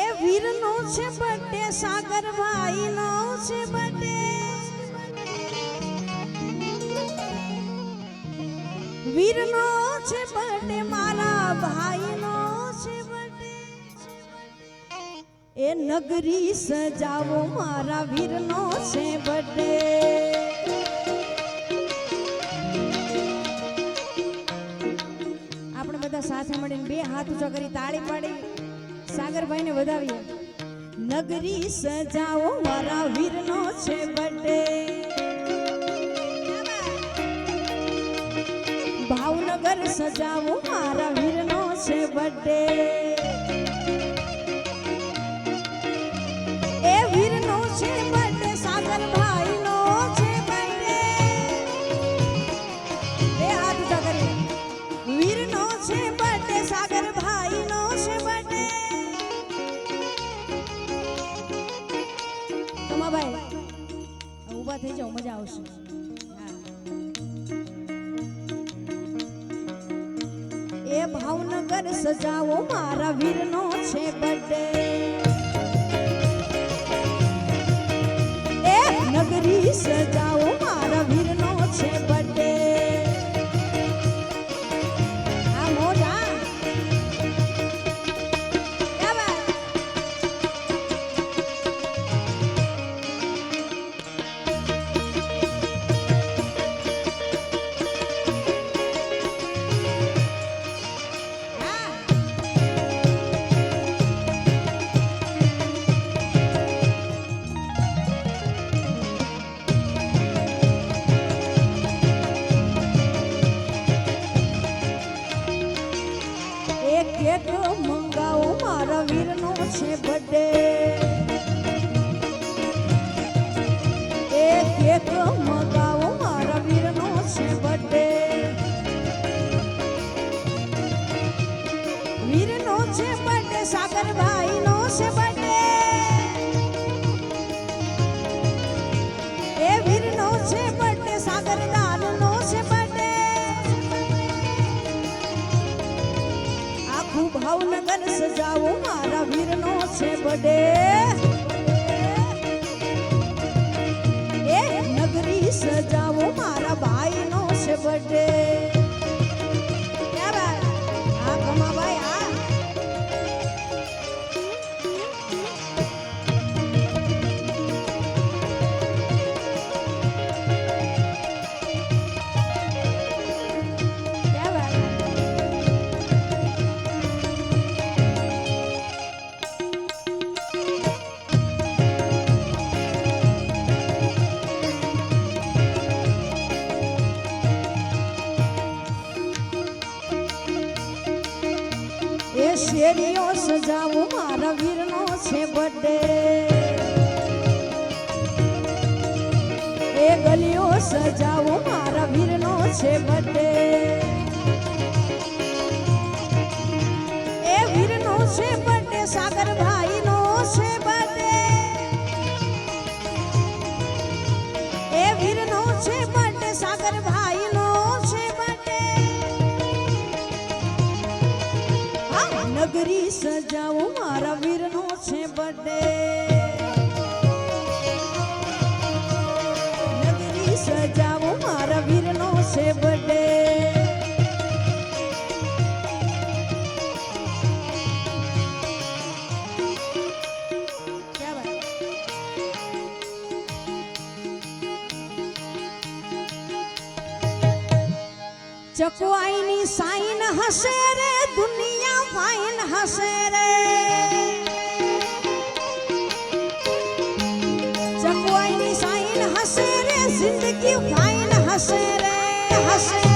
એ વીરનો છે બર્થડે સાગરભાઈનો છે બર્થડે વીરનો છે બટે, મારા ભાઈનો છે બટે. એ નગરી સજાવો, મારા વીરનો છે બટે. આપણે બધા સાથે મળીને બે હાથ ઊંચા કરી તાળી પાડી. સાગરભાઈને વધાવીએ. નગરી સજાવો મારા વીરનો છે બર્થડે ભાવનગર સજાવો મારા વીરનો છે બર્થડે મજા આવશે. એ ભાવનગર સજાવો મારા વીરનો છે બર્થડે એ નગરી સજાવો મારા વીરનો છે છે બર્થડે બર્થડે એ બર્થડે સાગરદાનનો છે બર્થડે આખું ભાવનગર સજાવો, મારા વીરનો છે બડે. એ નગરી સજાવો. સજાવો મારા વીરનો છે બર્થડે એ ગલીઓ સજાવું મારા વીરનો છે બર્થડે નગરી સજાવો મારા વીરનો છે બડે નગરી સજાવું મારા વીરનો છે બર્થડે ચકવાઈની સાઈન હશે રે, દુનિયા ફાઈન હશે રે. ચકવાઈની સાઈન હશે રે, જિંદગી ફાઈન હશે રે, હશે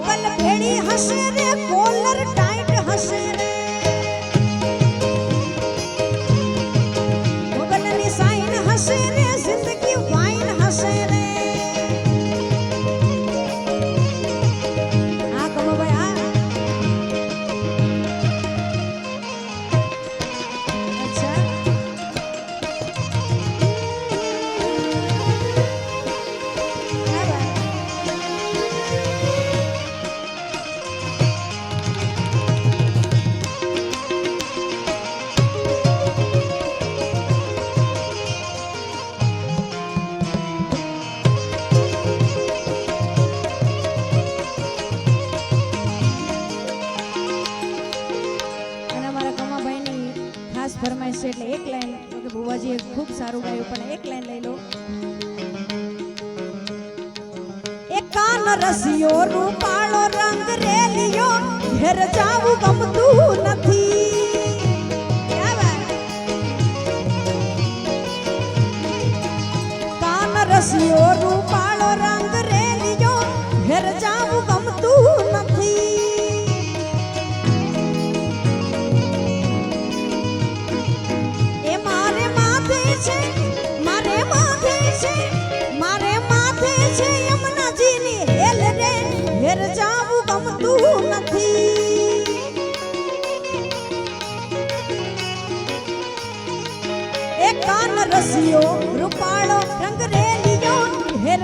મોગલ ભેળી હશે રે છે એટલે એક લાઈન કે ભુવાજીએ ખૂબ સારું ગાયું પણ એક લાઈન લઈ લો. એ કાન રસિયો, રૂપાળો રંગ રેલિયો, ઘેર જાવું ગમતું નથી. ક્યા વાત? કાન રસિયો ગમતું નથી. એ કાન રસિયો, રૂપાળો, રંગ રેલિયો, હેર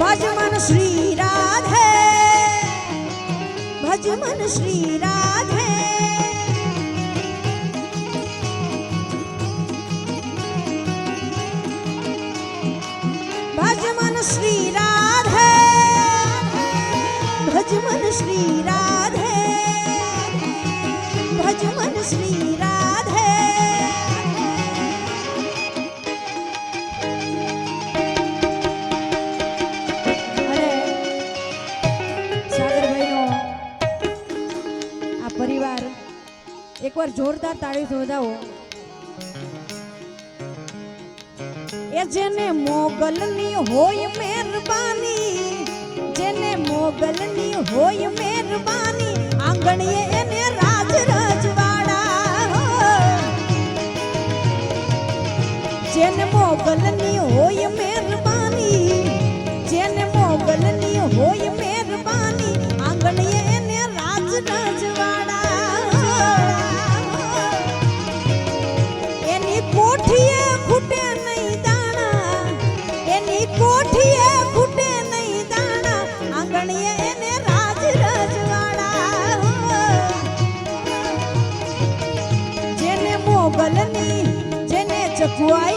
ભજમન શ્રી રાધે, ભજમન શ્રી રાધે. શ્રી પરિવાર એકવાર જોરદાર તાળી જોડાવો એ જેને મોગલની હોય મહેરબાની જેને મોગલની હોય મહેરબાની જેને ચકુઆઈની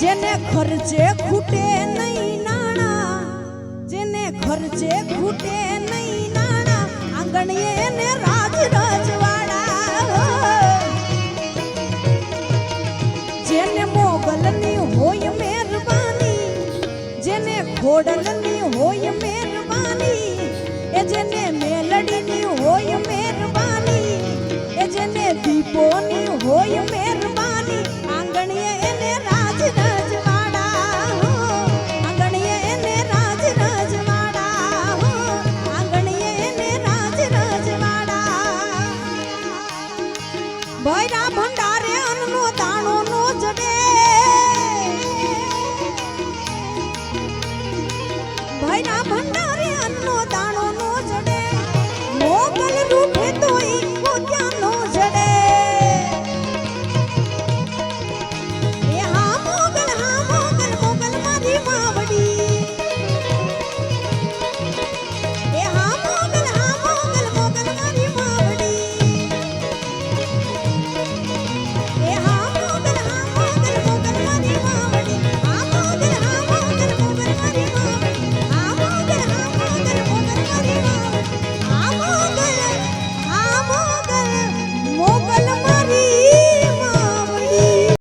જેને ખર્ચે ખૂટે નહીં નાણા, જેને ખર્ચે ખૂટે નહીં નાણા, આંગણીએ ને રાજ રજવાડા, જેને મોગલની હોય મહેરબાની, જેને ખોડલની